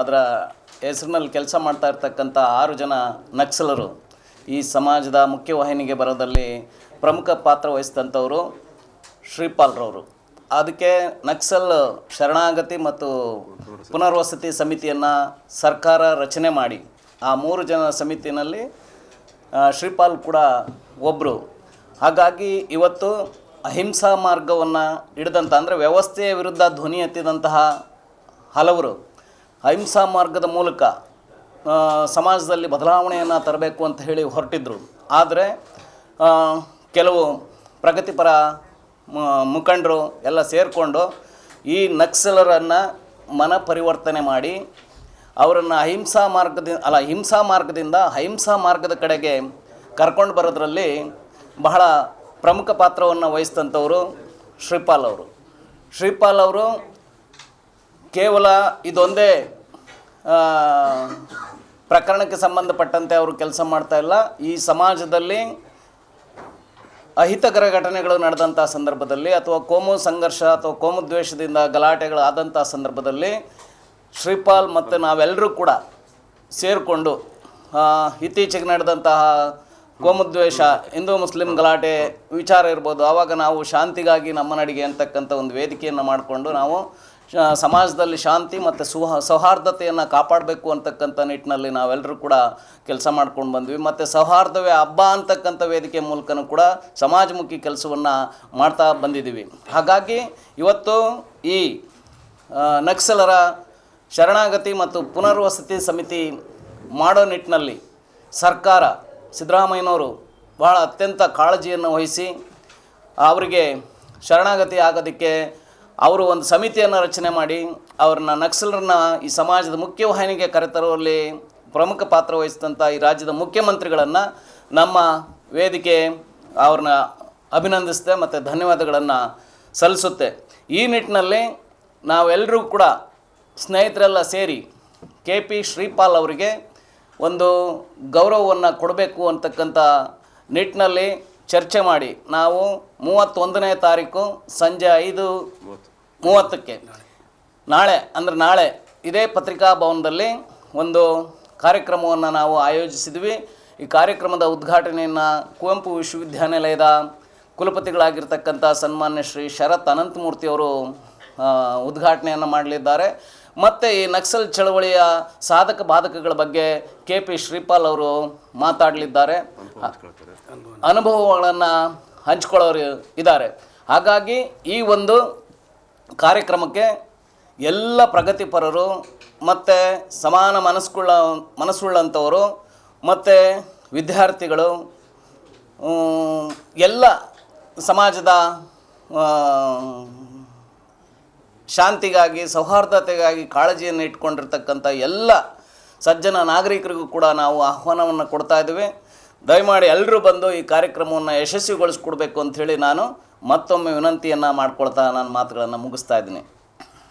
ಅದರ ಹೆಸರಿನಲ್ಲಿ ಕೆಲಸ ಮಾಡ್ತಾ ಇರ್ತಕ್ಕಂಥ ಆರು ಜನ ನಕ್ಸಲರು ಈ ಸಮಾಜದ ಮುಖ್ಯವಾಹಿನಿಗೆ ಬರೋದಲ್ಲಿ ಪ್ರಮುಖ ಪಾತ್ರ ವಹಿಸಿದಂಥವರು ಶ್ರೀಪಾಲ್ರವರು. ಅದಕ್ಕೆ ನಕ್ಸಲ್ ಶರಣಾಗತಿ ಮತ್ತು ಪುನರ್ವಸತಿ ಸಮಿತಿಯನ್ನು ಸರ್ಕಾರ ರಚನೆ ಮಾಡಿ ಆ ಮೂರು ಜನ ಸಮಿತಿನಲ್ಲಿ ಶ್ರೀಪಾಲ್ ಕೂಡ ಒಬ್ಬರು ಹಾಗಾಗಿ ಇವತ್ತು ಅಹಿಂಸಾ ಮಾರ್ಗವನ್ನು ಹಿಡಿದಂಥ, ಅಂದರೆ ವ್ಯವಸ್ಥೆಯ ವಿರುದ್ಧ ಧ್ವನಿ ಎತ್ತಿದಂತಹ ಹಲವರು ಅಹಿಂಸಾ ಮಾರ್ಗದ ಮೂಲಕ ಸಮಾಜದಲ್ಲಿ ಬದಲಾವಣೆಯನ್ನು ತರಬೇಕು ಅಂತ ಹೇಳಿ ಹೊರಟಿದ್ರು. ಆದರೆ ಕೆಲವು ಪ್ರಗತಿಪರ ಮುಖಂಡರು ಎಲ್ಲ ಸೇರಿಕೊಂಡು ಈ ನಕ್ಸಲರನ್ನು ಮನ ಪರಿವರ್ತನೆ ಮಾಡಿ, ಅವರನ್ನು ಅಹಿಂಸಾ ಮಾರ್ಗದಿಂದ ಅಲ್ಲ ಹಿಂಸಾ ಮಾರ್ಗದಿಂದ ಅಹಿಂಸಾ ಮಾರ್ಗದ ಕಡೆಗೆ ಕರ್ಕೊಂಡು ಬರೋದ್ರಲ್ಲಿ ಬಹಳ ಪ್ರಮುಖ ಪಾತ್ರವನ್ನು ವಹಿಸಿದಂಥವರು ಶ್ರೀಪಾಲ್ ಅವರು. ಶ್ರೀಪಾಲ್ ಅವರು ಕೇವಲ ಇದೊಂದೇ ಪ್ರಕರಣಕ್ಕೆ ಸಂಬಂಧಪಟ್ಟಂತೆ ಅವರು ಕೆಲಸ ಮಾಡ್ತಾ ಇಲ್ಲ. ಈ ಸಮಾಜದಲ್ಲಿ ಅಹಿತಕರ ಘಟನೆಗಳು ನಡೆದಂಥ ಸಂದರ್ಭದಲ್ಲಿ ಅಥವಾ ಕೋಮು ಸಂಘರ್ಷ ಅಥವಾ ಕೋಮು ದ್ವೇಷದಿಂದ ಗಲಾಟೆಗಳು ಆದಂಥ ಸಂದರ್ಭದಲ್ಲಿ ಶ್ರೀಪಾಲ್ ಮತ್ತು ನಾವೆಲ್ಲರೂ ಕೂಡ ಸೇರಿಕೊಂಡು ಇತ್ತೀಚೆಗೆ ನಡೆದಂತಹ ಕೋಮುದ್ವೇಷ ಹಿಂದೂ ಮುಸ್ಲಿಂ ಗಲಾಟೆ ವಿಚಾರ ಇರ್ಬೋದು. ಆವಾಗ ನಾವು ಶಾಂತಿಗಾಗಿ ನಮ್ಮ ನಡಿಗೆ ಅಂತಕ್ಕಂಥ ಒಂದು ವೇದಿಕೆಯನ್ನು ಮಾಡಿಕೊಂಡು ನಾವು ಸಮಾಜದಲ್ಲಿ ಶಾಂತಿ ಮತ್ತು ಸುಹ, ಸೌಹಾರ್ದತೆಯನ್ನು ಕಾಪಾಡಬೇಕು ಅಂತಕ್ಕಂಥ ನಿಟ್ಟಿನಲ್ಲಿ ನಾವೆಲ್ಲರೂ ಕೂಡ ಕೆಲಸ ಮಾಡ್ಕೊಂಡು ಬಂದ್ವಿ. ಮತ್ತು ಸೌಹಾರ್ದವೇ ಹಬ್ಬ ಅಂತಕ್ಕಂಥ ವೇದಿಕೆ ಮೂಲಕನೂ ಕೂಡ ಸಮಾಜಮುಖಿ ಕೆಲಸವನ್ನು ಮಾಡ್ತಾ ಬಂದಿದ್ದೀವಿ. ಹಾಗಾಗಿ ಇವತ್ತು ಈ ನಕ್ಸಲರ ಶರಣಾಗತಿ ಮತ್ತು ಪುನರ್ವಸತಿ ಸಮಿತಿ ಮಾಡೋ ನಿಟ್ಟಿನಲ್ಲಿ ಸರ್ಕಾರ ಸಿದ್ದರಾಮಯ್ಯನವರು ಬಹಳ ಅತ್ಯಂತ ಕಾಳಜಿಯನ್ನು ವಹಿಸಿ, ಅವರಿಗೆ ಶರಣಾಗತಿ ಆಗೋದಕ್ಕೆ ಅವರು ಒಂದು ಸಮಿತಿಯನ್ನು ರಚನೆ ಮಾಡಿ ಅವ್ರನ್ನ ನಕ್ಸಲರನ್ನ ಈ ಸಮಾಜದ ಮುಖ್ಯವಾಹಿನಿಗೆ ಕರೆತರುವಲ್ಲಿ ಪ್ರಮುಖ ಪಾತ್ರ ವಹಿಸಿದಂಥ ಈ ರಾಜ್ಯದ ಮುಖ್ಯಮಂತ್ರಿಗಳನ್ನು ನಮ್ಮ ವೇದಿಕೆ ಅವ್ರನ್ನ ಅಭಿನಂದಿಸುತ್ತೆ ಮತ್ತು ಧನ್ಯವಾದಗಳನ್ನು ಸಲ್ಲಿಸುತ್ತೆ. ಈ ನಿಟ್ಟಿನಲ್ಲಿ ನಾವೆಲ್ಲರೂ ಕೂಡ ಸ್ನೇಹಿತರೆಲ್ಲ ಸೇರಿ ಕೆ ಪಿ ಶ್ರೀಪಾಲ್ ಅವರಿಗೆ ಒಂದು ಗೌರವವನ್ನು ಕೊಡಬೇಕು ಅಂತಕ್ಕಂಥ ನಿಟ್ಟಿನಲ್ಲಿ ಚರ್ಚೆ ಮಾಡಿ. ನಾವು ಮೂವತ್ತೊಂದನೇ ತಾರೀಕು ಸಂಜೆ ಐದು ಮೂವತ್ತಕ್ಕೆ. ನಾಳೆ, ಅಂದರೆ ನಾಳೆ ಇದೇ ಪತ್ರಿಕಾ ಭವನದಲ್ಲಿ ಒಂದು ಕಾರ್ಯಕ್ರಮವನ್ನು ನಾವು ಆಯೋಜಿಸಿದ್ವಿ. ಈ ಕಾರ್ಯಕ್ರಮದ ಉದ್ಘಾಟನೆಯನ್ನು ಕುವೆಂಪು ವಿಶ್ವವಿದ್ಯಾನಿಲಯದ ಕುಲಪತಿಗಳಾಗಿರ್ತಕ್ಕಂಥ ಸನ್ಮಾನ್ಯ ಶ್ರೀ ಶರತ್ ಅನಂತಮೂರ್ತಿಯವರು ಉದ್ಘಾಟನೆಯನ್ನು ಮಾಡಲಿದ್ದಾರೆ. ಮತ್ತು ಈ ನಕ್ಸಲ್ ಚಳವಳಿಯ ಸಾಧಕ ಬಾಧಕಗಳ ಬಗ್ಗೆ ಕೆ ಪಿ ಶ್ರೀಪಾಲ್ ಅವರು ಮಾತಾಡಲಿದ್ದಾರೆ. ಅನುಭವಗಳನ್ನು ಹಂಚ್ಕೊಳ್ಳೋರು ಇದ್ದಾರೆ. ಹಾಗಾಗಿ ಈ ಒಂದು ಕಾರ್ಯಕ್ರಮಕ್ಕೆ ಎಲ್ಲ ಪ್ರಗತಿಪರರು ಮತ್ತು ಸಮಾನ ಮನಸ್ಸುಳ್ಳ ಮನಸ್ಸುಳ್ಳಂಥವರು ಮತ್ತು ವಿದ್ಯಾರ್ಥಿಗಳು ಎಲ್ಲ ಸಮಾಜದ ಶಾಂತಿಗಾಗಿ, ಸೌಹಾರ್ದತೆಗಾಗಿ ಕಾಳಜಿಯನ್ನು ಇಟ್ಕೊಂಡಿರ್ತಕ್ಕಂಥ ಎಲ್ಲ ಸಜ್ಜನ ನಾಗರಿಕರಿಗೂ ಕೂಡ ನಾವು ಆಹ್ವಾನವನ್ನು ಕೊಡ್ತಾ ಇದ್ದೇವೆ. ದಯಮಾಡಿ ಎಲ್ಲರೂ ಬಂದು ಈ ಕಾರ್ಯಕ್ರಮವನ್ನು ಯಶಸ್ವಿಗೊಳಿಸ್ಕೊಡ್ಬೇಕು ಅಂಥೇಳಿ ನಾನು ಮತ್ತೊಮ್ಮೆ ವಿನಂತಿಯನ್ನು ಮಾಡ್ಕೊಳ್ತಾ ನಾನು ಮಾತುಗಳನ್ನು ಮುಗಿಸ್ತಾ ಇದ್ದೀನಿ.